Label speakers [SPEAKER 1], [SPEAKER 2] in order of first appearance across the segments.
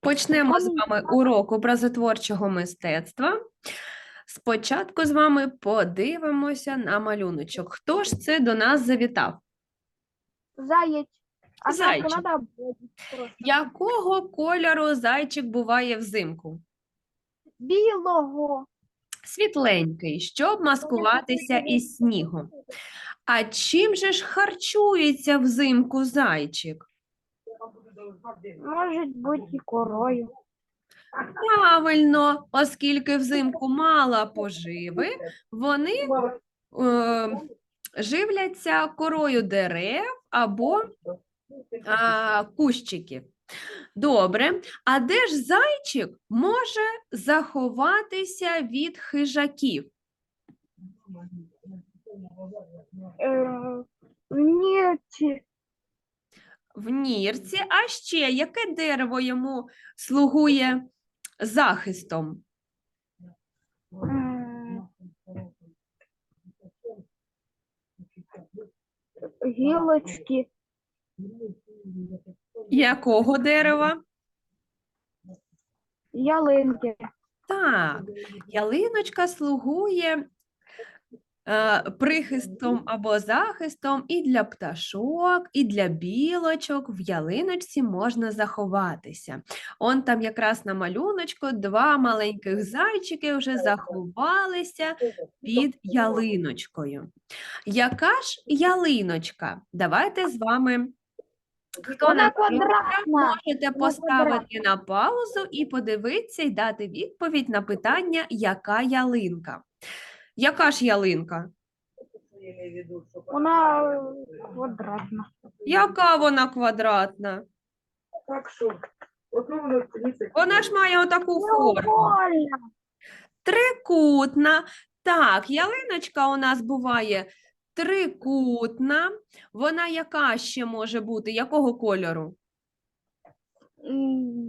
[SPEAKER 1] Почнемо з вами урок образотворчого мистецтва. Спочатку з вами подивимося на малюночок. Хто ж це до нас завітав?
[SPEAKER 2] Заєць. А
[SPEAKER 1] Зайчик.
[SPEAKER 2] так.
[SPEAKER 1] Якого кольору зайчик буває взимку?
[SPEAKER 2] Білого.
[SPEAKER 1] Світленький, щоб маскуватися із снігом. А чим же ж харчується взимку зайчик?
[SPEAKER 2] Може бути і корою.
[SPEAKER 1] Правильно, оскільки взимку мало поживи, вони е, живляться корою дерев або а, кущиків. Добре, а де ж зайчик може заховатися від хижаків?
[SPEAKER 2] Е, ні, ці-
[SPEAKER 1] В нірці, а ще яке дерево йому слугує захистом?
[SPEAKER 2] гілочки.
[SPEAKER 1] Якого дерева?
[SPEAKER 2] Ялинки.
[SPEAKER 1] Так, ялиночка слугує прихистом або захистом і для пташок, і для білочок. В ялиночці можна заховатися. Он там якраз на малюночку два маленьких зайчики вже заховалися під ялиночкою. Яка ж ялиночка? Давайте з вами. Хто на
[SPEAKER 2] квадратна.
[SPEAKER 1] можете поставити на паузу і подивитися і дати відповідь на питання, яка ялинка. Яка ж ялинка?
[SPEAKER 2] Вона квадратна.
[SPEAKER 1] Яка вона квадратна?
[SPEAKER 3] Так що,
[SPEAKER 1] Вона ж має отаку форму. Трикутна. Так, ялиночка у нас буває трикутна. Вона яка ще може бути? Якого кольору?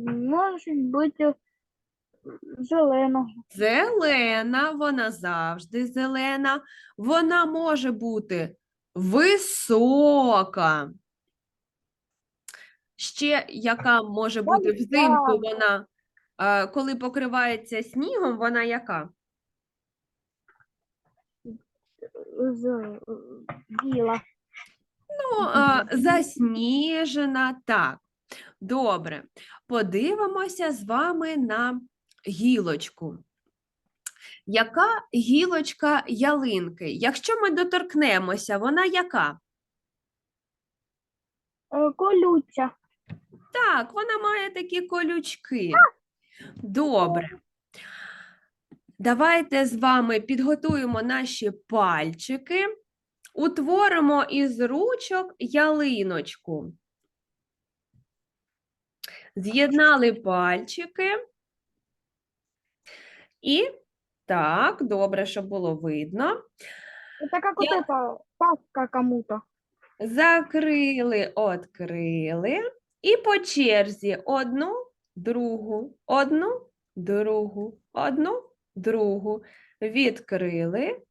[SPEAKER 2] Може бути зеленого.
[SPEAKER 1] Зелена, вона завжди зелена. Вона може бути висока. Ще яка може бути взимку вона, е, коли покривається снігом, вона яка?
[SPEAKER 2] З біла.
[SPEAKER 1] Ну, е, засніжена, так. Добре. Подивимося з вами на гілочку. Яка гілочка ялинки? Якщо ми доторкнемося, вона яка?
[SPEAKER 2] Е, Колюча.
[SPEAKER 1] Так, вона має такі колючки. Добре. Давайте з вами підготуємо наші пальчики, утворимо із ручок ялиночку. З'єднали пальчики. І так, добре, щоб було видно.
[SPEAKER 2] Как вот
[SPEAKER 1] Я-
[SPEAKER 2] это, паска кому-то.
[SPEAKER 1] Закрили, відкрили. І по черзі одну, другу, одну, другу, одну, другу. Відкрили,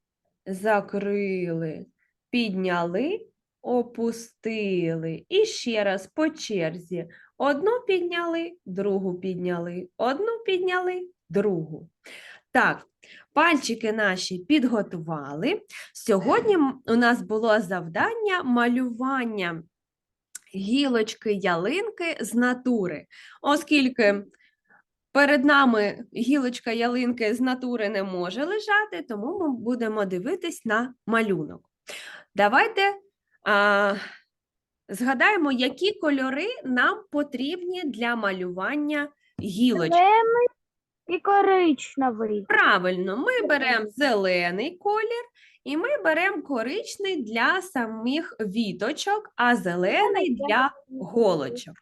[SPEAKER 1] закрили, підняли, опустили. І ще раз по черзі. Одну підняли, другу підняли, одну підняли, другу. Так, пальчики наші підготували. Сьогодні у нас було завдання малювання гілочки ялинки з натури, оскільки перед нами гілочка ялинки з натури не може лежати, тому ми будемо дивитись на малюнок. Давайте а, згадаємо, які кольори нам потрібні для малювання гілочки.
[SPEAKER 2] І коричневий.
[SPEAKER 1] Правильно, ми беремо зелений колір і ми беремо коричний для самих віточок, а зелений для голочок.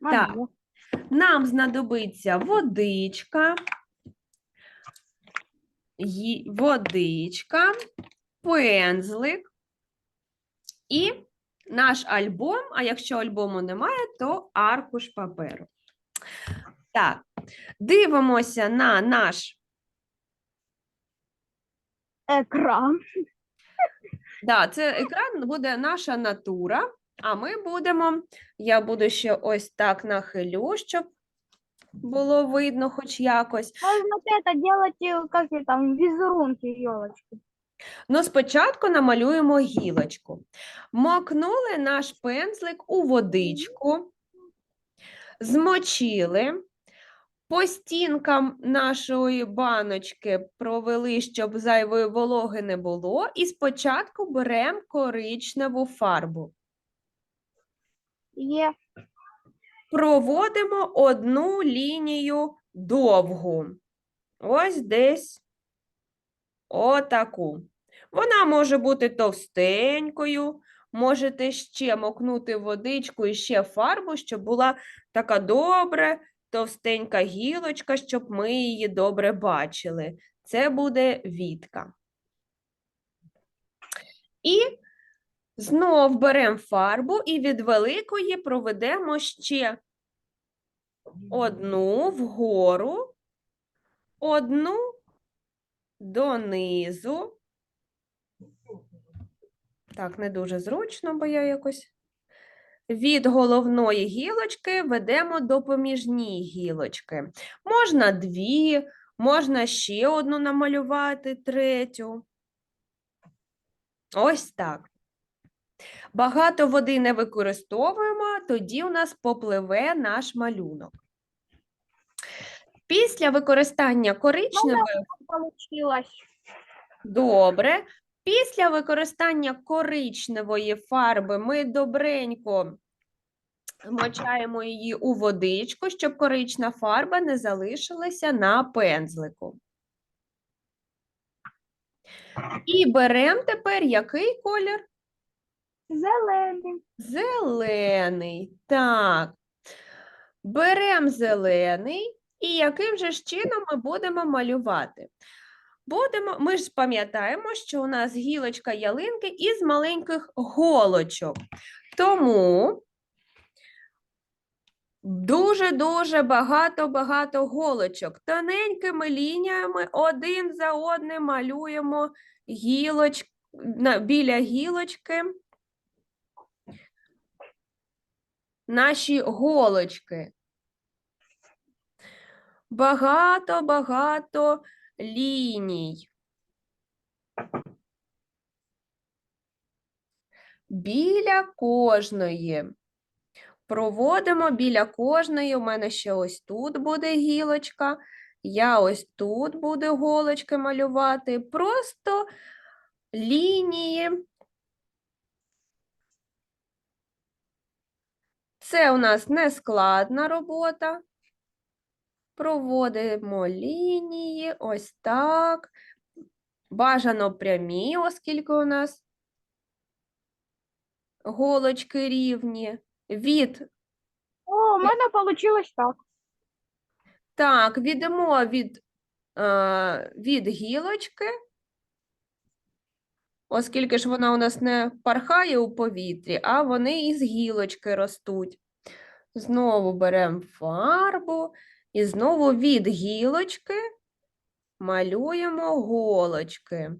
[SPEAKER 1] Так. Нам знадобиться водичка, водичка, пензлик і наш альбом, а якщо альбому немає, то аркуш паперу. Так, дивимося на наш
[SPEAKER 2] Екран.
[SPEAKER 1] Да, це екран буде наша натура. А ми будемо, я буду ще ось так нахилю, щоб було видно хоч якось.
[SPEAKER 2] Вот это делать, э, там, визерунки елочки.
[SPEAKER 1] Ну, спочатку намалюємо гілочку. Макнули наш пензлик у водичку, змочили, по стінкам нашої баночки провели, щоб зайвої вологи не було, і спочатку беремо коричневу фарбу.
[SPEAKER 2] Е,
[SPEAKER 1] Проводимо одну лінію довгу. Ось десь отаку. Вона може бути товстенькою, можете ще мокнути водичку і ще фарбу, щоб була така добре товстенька гілочка, щоб ми її добре бачили. Це буде вітка. І знов беремо фарбу і від великої проведемо ще одну вгору, одну донизу. Так, не дуже зручно, бо я якось. Від головної гілочки ведемо до поміжні гілочки. Можна дві, можна ще одну намалювати, третю. Ось так. Багато води не використовуємо, тоді у нас попливе наш малюнок. Після використання коричневої. Добре. Після використання коричневої фарби ми добренько мочаємо її у водичку, щоб корична фарба не залишилася на пензлику. І беремо тепер який колір?
[SPEAKER 2] Зеленый.
[SPEAKER 1] Зелений. Так. Беремо зелений. І яким же ж чином ми будемо малювати? Будемо, ми ж пам'ятаємо, що у нас гілочка ялинки із маленьких голочок. Тому дуже-дуже багато-багато голочок. Тоненькими лініями один за одним малюємо гілоч... біля гілочки наші голочки. Багато-багато ліній. Біля кожної. Проводимо біля кожної. У мене ще ось тут буде гілочка. Я ось тут буду голочки малювати. Просто лінії. Це у нас нескладна робота. Проводимо лінії, ось так. Бажано прямі, оскільки у нас голочки рівні. Від,
[SPEAKER 2] О, у мене получилось так.
[SPEAKER 1] так, відемо від, е, від гілочки, оскільки ж вона у нас не пархає у повітрі, а вони із гілочки ростуть. Знову беремо фарбу і знову від гілочки малюємо голочки.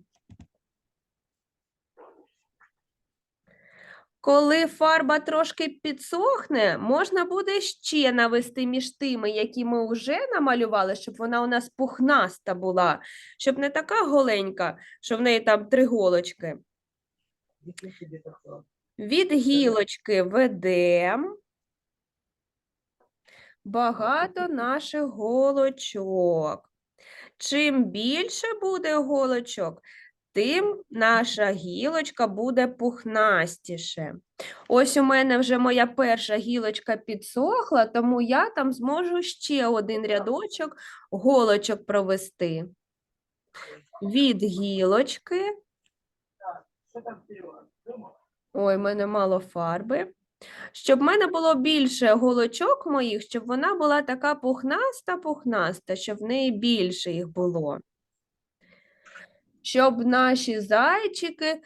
[SPEAKER 1] Коли фарба трошки підсохне, можна буде ще навести між тими, які ми вже намалювали, щоб вона у нас пухнаста була, щоб не така голенька, що в неї там три голочки. Від гілочки ведемо багато наших голочок. Чим більше буде голочок, тим наша гілочка буде пухнастіше. Ось у мене вже моя перша гілочка підсохла, тому я там зможу ще один рядочок голочок провести. Від гілочки? Ой, в мене мало фарби. Щоб в мене було більше голочок моїх, щоб вона була така пухнаста-пухнаста, щоб в неї більше їх було. Щоб наші зайчики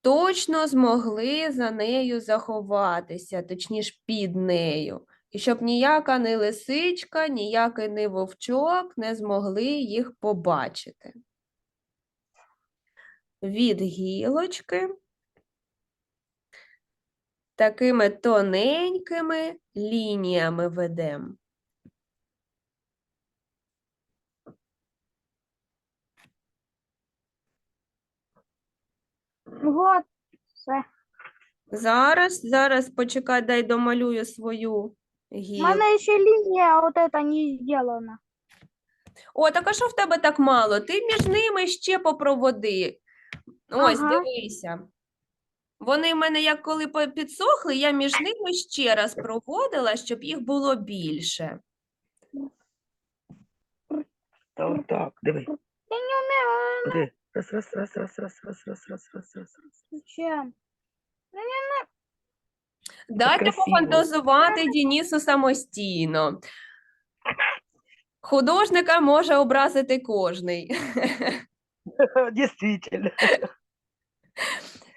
[SPEAKER 1] точно змогли за нею заховатися, точніше під нею. І щоб ніяка не лисичка, ніякий не вовчок не змогли їх побачити. Від гілочки такими тоненькими лініями ведемо.
[SPEAKER 2] Вот, все.
[SPEAKER 1] Зараз, зараз почекай, дай домалюю свою
[SPEAKER 2] У
[SPEAKER 1] гілку.
[SPEAKER 2] мене ще лінія вот эта не сделана.
[SPEAKER 1] О, так а що в тебе так мало? Ти між ними ще попроводи. Ось,
[SPEAKER 2] Ага.
[SPEAKER 1] дивися. Вони в мене як коли підсохли, я між ними ще раз проводила, щоб їх було більше.
[SPEAKER 3] Та отак, диви.
[SPEAKER 2] Я не умею.
[SPEAKER 3] Диви. Раз, раз, раз, раз, раз, раз, раз, раз, раз, раз, раз.
[SPEAKER 2] Зачем?
[SPEAKER 1] Дайте
[SPEAKER 3] красиво.
[SPEAKER 1] пофантазувати Дінісу самостійно. Художника може образити кожний.
[SPEAKER 3] Дійсно.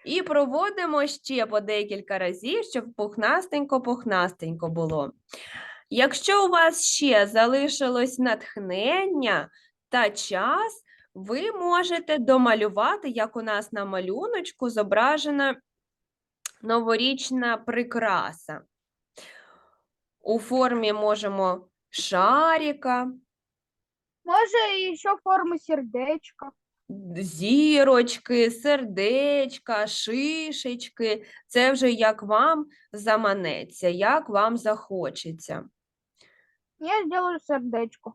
[SPEAKER 1] І проводимо ще по декілька разів, щоб пухнастенько-пухнастенько було. Якщо у вас ще залишилось натхнення та час, ви можете домалювати, як у нас на малюночку зображена новорічна прикраса. У формі можемо шарика,
[SPEAKER 2] Може, і ще форми сердечка.
[SPEAKER 1] Зірочки, сердечка, шишечки. Це вже як вам заманеться, як вам захочеться.
[SPEAKER 2] Я сделаю сердечко.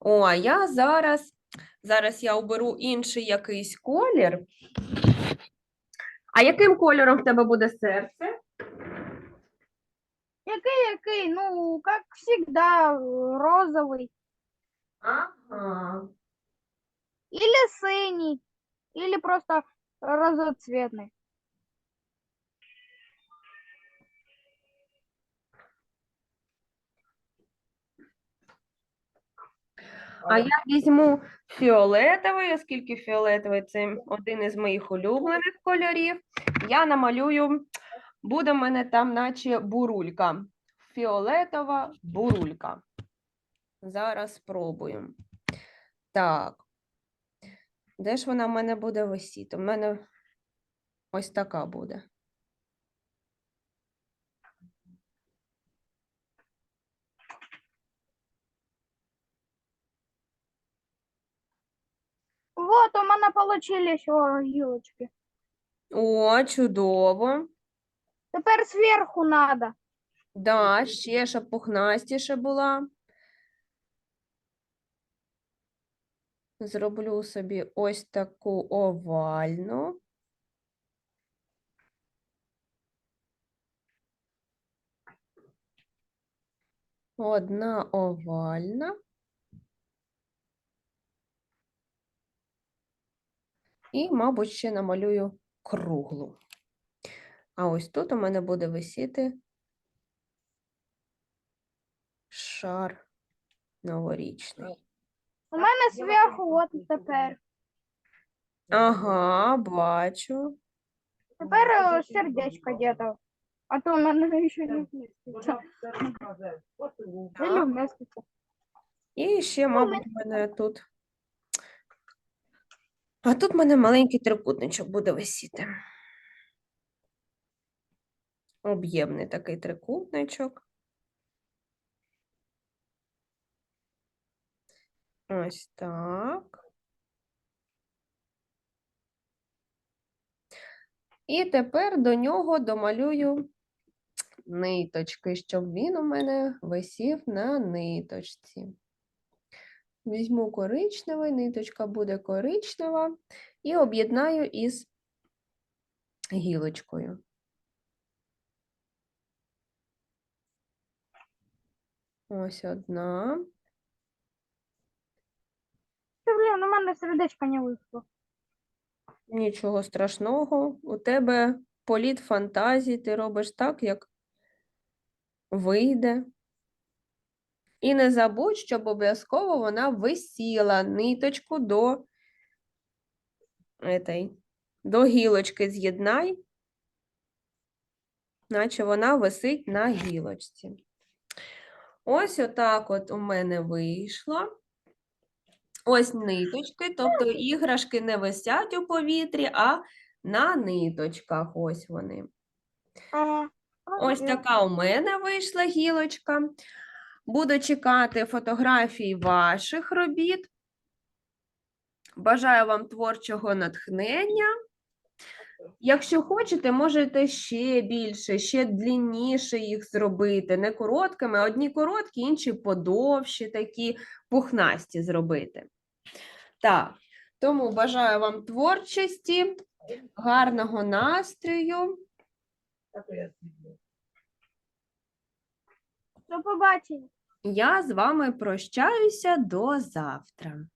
[SPEAKER 1] О, а я зараз, зараз я оберу інший якийсь колір. А яким кольором в тебе буде серце?
[SPEAKER 2] Який, який? Ну, как всегда, э, розовый.
[SPEAKER 1] Ага.
[SPEAKER 2] Или синий. Или просто разноцветный.
[SPEAKER 1] А я візьму фіолетовий, оскільки фіолетовий це один із моїх улюблених кольорів. Я намалюю, буде в мене там, наче бурулька. Фіолетова бурулька. Зараз спробуємо. Так. Де ж вона в мене буде висіти? У мене ось така буде.
[SPEAKER 2] Вот, у мене получились о, гілочки.
[SPEAKER 1] О, чудово.
[SPEAKER 2] Тепер зверху надо.
[SPEAKER 1] Да, ще щоб пухнастіше була. Зроблю собі ось таку овальну. Одна овальна. І, мабуть, ще намалюю круглу. А ось тут у мене буде висіти шар новорічний.
[SPEAKER 2] У мене зверху от тепер.
[SPEAKER 1] Ага, бачу.
[SPEAKER 2] Тепер е, сердечко где-то. А то у мене ще не. Или вміститься.
[SPEAKER 1] І ще, мабуть, в мене тут. А тут в мене маленький трикутничок буде висіти. Об'ємний такий трикутничок. Ось так. І тепер до нього домалюю ниточки, щоб він у мене висів на ниточці. Візьму коричневий, ниточка буде коричнева, і об'єднаю із гілочкою. Ось одна.
[SPEAKER 2] Блін, у мене сердечко не вийшло.
[SPEAKER 1] Нічого страшного. У тебе політ фантазії, ти робиш так, як вийде. І не забудь, щоб обов'язково вона висіла ниточку до, етой, до гілочки з'єднай, наче вона висить на гілочці. Ось отак от у мене вийшло. Ось ниточки, тобто іграшки не висять у повітрі, а на ниточках ось вони. Ось така у мене вийшла гілочка. Буду чекати фотографій ваших робіт. Бажаю вам творчого натхнення. Якщо хочете, можете ще більше, ще длінніше їх зробити. Не короткими, одні короткі, інші подовші, такі пухнасті зробити. Так, тому бажаю вам творчості, гарного настрою.
[SPEAKER 2] До побачення.
[SPEAKER 1] Я з вами прощаюся до завтра.